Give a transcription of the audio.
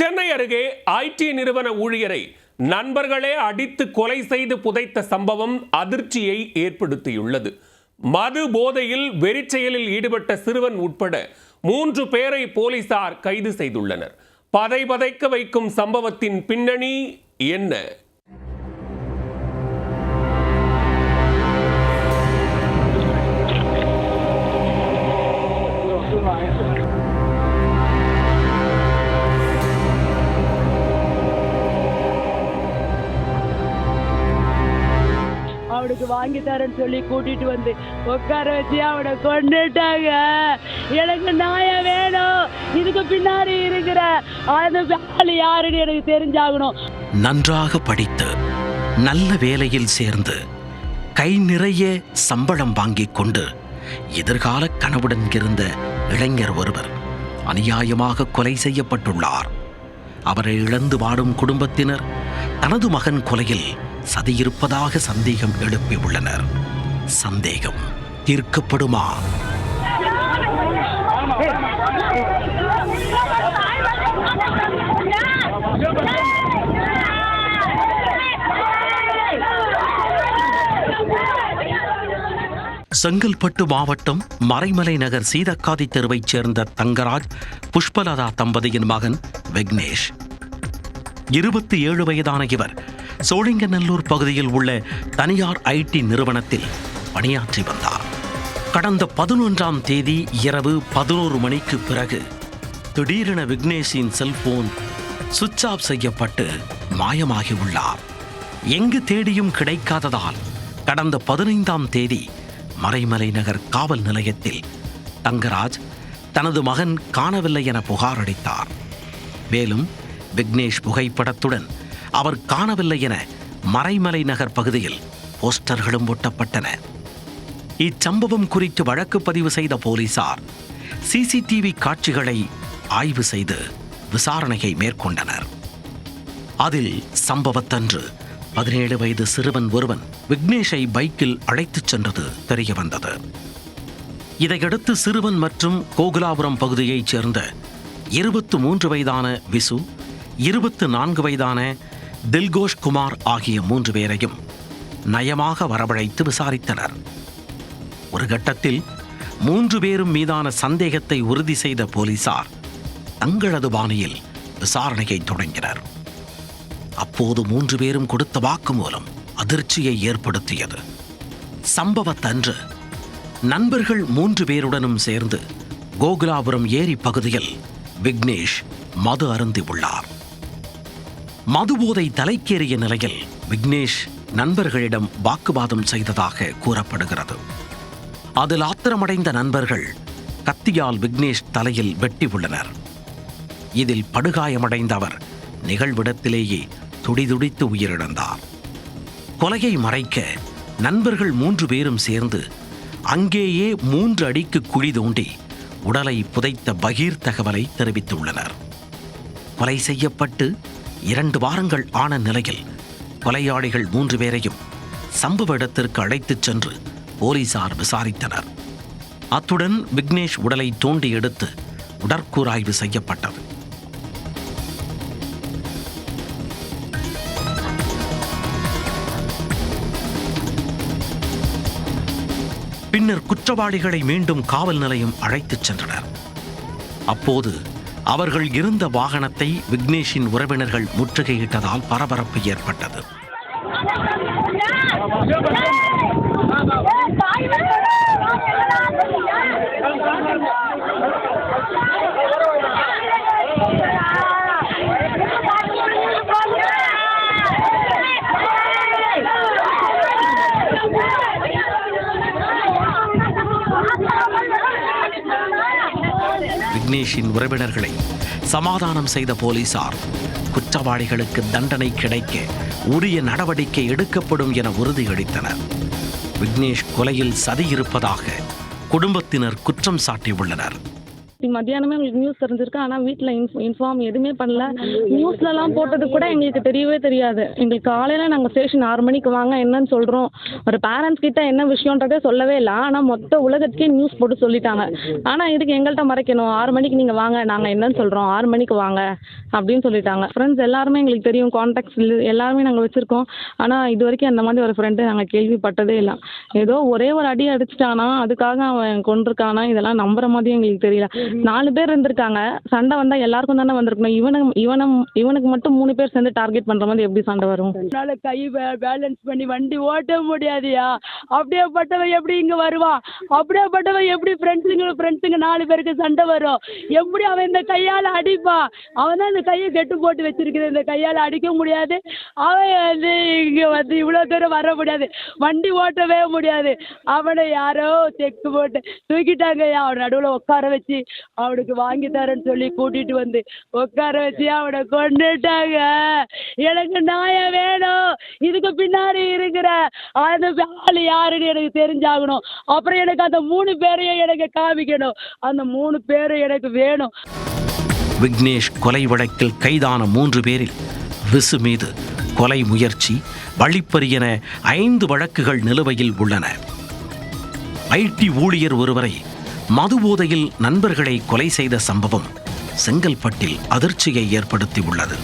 சென்னை அருகே ஐடி நிறுவன ஊழியரை நண்பர்களே அடித்து கொலை செய்து புதைத்த சம்பவம் அதிர்ச்சியை ஏற்படுத்தியுள்ளது. மது போதையில் வெறிச்செயலில் ஈடுபட்ட சிறுவன் உட்பட மூன்று பேரை போலீசார் கைது செய்துள்ளனர். பதை பதைக்க வைக்கும் சம்பவத்தின் பின்னணி என்ன? அவனுக்கு வாங்கி தரேன்னு சொல்லி கூட்டிட்டு வந்து உட்கார வச்சு அவனை கொண்டுட்டாங்க எனக்கு நாய வேணும். இதுக்கு பின்னாடி இருக்கிற அந்த ஆள் யாருன்னு எனக்கு தெரிஞ்சாகணும். நன்றாக படித்து நல்ல வேலையில் சேர்ந்து கை நிறைய சம்பளம் வாங்கி கொண்டு எதிர்கால கனவுடன் இருந்த இளைஞர் ஒருவர் அநியாயமாக கொலை செய்யப்பட்டுள்ளார். அவரை இழந்து வாடும் குடும்பத்தினர் தனது மகன் கொலையில் சதியிருப்பதாக சந்தேகம் எழுப்பி உள்ளனர். சந்தேகம் தீர்க்கப்படுமா? செங்கல்பட்டு மாவட்டம் மறைமலை நகர் சீதக்காதி தெருவைச் சேர்ந்த தங்கராஜ் புஷ்பலதா தம்பதியின் மகன் விக்னேஷ். இருபத்தி ஏழு வயதான இவர் சோழிங்கநல்லூர் பகுதியில் உள்ள தனியார் ஐடி நிறுவனத்தில் பணியாற்றி வந்தார். கடந்த பதினொன்றாம் தேதி இரவு பதினோரு மணிக்கு பிறகு திடீரென விக்னேஷின் செல்போன் சுவிட்ச் ஆஃப் செய்யப்பட்டு மாயமாகி உள்ளார் எங்கு தேடியும் கிடைக்காததால் கடந்த பதினைந்தாம் தேதி மறைமலை நகர் காவல் நிலையத்தில் தங்கராஜ் தனது மகன் காணவில்லை என புகார் அளித்தார். மேலும் விக்னேஷ் புகைப்படத்துடன் அவர் காணவில்லை என மறைமலை நகர் பகுதியில் போஸ்டர்களும் ஒட்டப்பட்டன. இச்சம்பவம் குறித்து வழக்கு பதிவு செய்த போலீசார் சிசிடிவி காட்சிகளை ஆய்வு செய்து விசாரணையை மேற்கொண்டனர். அதில் சம்பவத்தன்று பதினேழு வயது சிறுவன் ஒருவன் விக்னேஷை பைக்கில் அழைத்துச் சென்றது தெரிய வந்தது. இதையடுத்து சிறுவன் மற்றும் கோகுலாபுரம் பகுதியைச் சேர்ந்த இருபத்து மூன்று வயதான விசு இருபத்து நான்கு வயதான தில்கோஷ் குமார் ஆகிய மூன்று பேரையும் நயமாக வரவழைத்து விசாரித்தனர். ஒரு கட்டத்தில் மூன்று பேரும் மீதான சந்தேகத்தை உறுதி செய்த போலீசார் தங்களது பாணியில் விசாரணையை தொடங்கினர். அப்போது மூன்று பேரும் கொடுத்த வாக்குமூலம் அதிர்ச்சியை ஏற்படுத்தியது. சம்பவத்தன்று நண்பர்கள் மூன்று பேருடனும் சேர்ந்து கோகுலாபுரம் ஏரி பகுதியில் விக்னேஷ் மது அருந்தி உள்ளார் மதுபோதை தலைக்கேறிய நிலையில் விக்னேஷ் நண்பர்களிடம் வாக்குவாதம் செய்ததாக கூறப்படுகிறது. அதில் ஆத்திரமடைந்த நண்பர்கள் கத்தியால் விக்னேஷ் தலையில் வெட்டி உள்ளனர். இதில் படுகாயமடைந்த அவர் நிகழ்விடத்திலேயே துடிதுடித்து உயிரிழந்தார். கொலையை மறைக்க நண்பர்கள் மூன்று பேரும் சேர்ந்து அங்கேயே மூன்று அடிக்கு குழி தோண்டி உடலை புதைத்த பகீர் தகவலை தெரிவித்துள்ளனர். கொலை செய்யப்பட்டு இரண்டு வாரங்கள் ஆன நிலையில் கொலையாளிகள் மூன்று பேரையும் சம்பவ இடத்திற்கு அழைத்துச் சென்று போலீசார் விசாரித்தனர். அத்துடன் விக்னேஷ் உடலை தோண்டி எடுத்து உடற்கூராய்வு செய்யப்பட்டது. பின்னர் குற்றவாளிகளை மீண்டும் காவல் நிலையம் அழைத்துச் சென்றனர். அப்போது அவர்கள் இருந்த வாகனத்தை விக்னேஷின் உறவினர்கள் முற்றுகையிட்டதால் பரபரப்பு ஏற்பட்டது விக்னேஷின் உறவினர்களை சமாதானம் செய்த போலீசார் குற்றவாளிகளுக்கு தண்டனை கிடைக்க உரிய நடவடிக்கை எடுக்கப்படும் என உறுதியளித்தனர். விக்னேஷ் கொலையில் சதி இருப்பதாக குடும்பத்தினர் குற்றம் சாட்டியுள்ளனர். மத்தியானமே உங்களுக்கு நியூஸ் தெரிஞ்சிருக்கு. ஆனால் வீட்டில் இன்ஃப் இன்ஃபார்ம் எதுவுமே பண்ணல. நியூஸ்லலாம் போட்டது கூட எங்களுக்கு தெரியவே தெரியாது. எங்களுக்கு காலையில் நாங்கள் ஸ்டேஷன் ஆறு மணிக்கு வாங்க என்னன்னு சொல்கிறோம் ஒரு பேரண்ட்ஸ் கிட்ட என்ன விஷயன்றதே சொல்லவே இல்லை. ஆனால் மொத்த உலகத்துக்கே நியூஸ் போட்டு சொல்லிட்டாங்க. ஆனால் இதுக்கு எங்கள்கிட்ட மறைக்கணும்? ஆறு மணிக்கு நீங்கள் வாங்க நாங்கள் என்னன்னு சொல்கிறோம் ஆறு மணிக்கு வாங்க அப்படின்னு சொல்லிட்டாங்க. ஃப்ரெண்ட்ஸ் எல்லாருமே எங்களுக்கு தெரியும். காண்டாக்ட்ஸ் எல்லாருமே நாங்கள் வச்சுருக்கோம். ஆனால் இது வரைக்கும் அந்த மாதிரி ஒரு ஃப்ரெண்டு நாங்கள் கேள்விப்பட்டதே இல்லை. ஏதோ ஒரே ஒரு அடி அடிச்சிட்டானா அதுக்காக அவன் கொண்டிருக்கானா இதெல்லாம் நம்புற மாதிரி எங்களுக்கு தெரியல. நாலு பேர் இருந்திருக்காங்க. சண்டை வந்தால் எல்லாருக்கும் தானே வந்திருக்கணும். இவனுக்கு இவனும் இவனுக்கு மட்டும் மூணு பேர் சேர்ந்து டார்கெட் பண்ணுற மாதிரி எப்படி சண்டை வரும்? என்னால கை பேலன்ஸ் பண்ணி வண்டி ஓட்ட முடியாதுயா? அப்படியேப்பட்டவன் எப்படி இங்க வருவான்? அப்படியேப்பட்டவன் எப்படி ஃப்ரெண்ட்ஸுங்க ஃப்ரெண்ட்ஸுங்க நாலு பேருக்கு சண்டை வரும்? எப்படி அவன் இந்த கையால அடிப்பான்? அவன் தான் இந்த கையை கெட்டு போட்டு வச்சிருக்குது இந்த கையால அடிக்க முடியாது. அவன் வந்து இங்க வந்து இவ்வளவு தூரம் வர முடியாது. வண்டி ஓட்டவே முடியாது. அவனை யாரோ செக்கு போட்டு தூக்கிட்டாங்கய்யா. அவன் நடுவில் உட்கார வச்சு அவனுக்கு வாங்கி தரேன்னு சொல்லி கூட்டிட்டு வந்து உட்கார வச்சு அவனை கொண்டுட்டாங்க எனக்கு நாய வேணும். இதுக்கு பின்னாடி இருக்கிற அந்த ஆள் யாருன்னு எனக்கு தெரிஞ்சாகணும். அப்புறம் எனக்கு அந்த மூணு பேரையும் எனக்கு காமிக்கணும். அந்த மூணு பேரும் எனக்கு வேணும். விக்னேஷ் கொலை வழக்கில் கைதான மூன்று பேரில் விசு மீது கொலை முயற்சி வழிப்பறி என ஐந்து வழக்குகள் நிலுவையில் உள்ளன. ஐடி ஊழியர் ஒருவரை மதுபோதையில் நண்பர்களை கொலை செய்த சம்பவம் செங்கல்பட்டில் அதிர்ச்சியை ஏற்படுத்தியுள்ளது.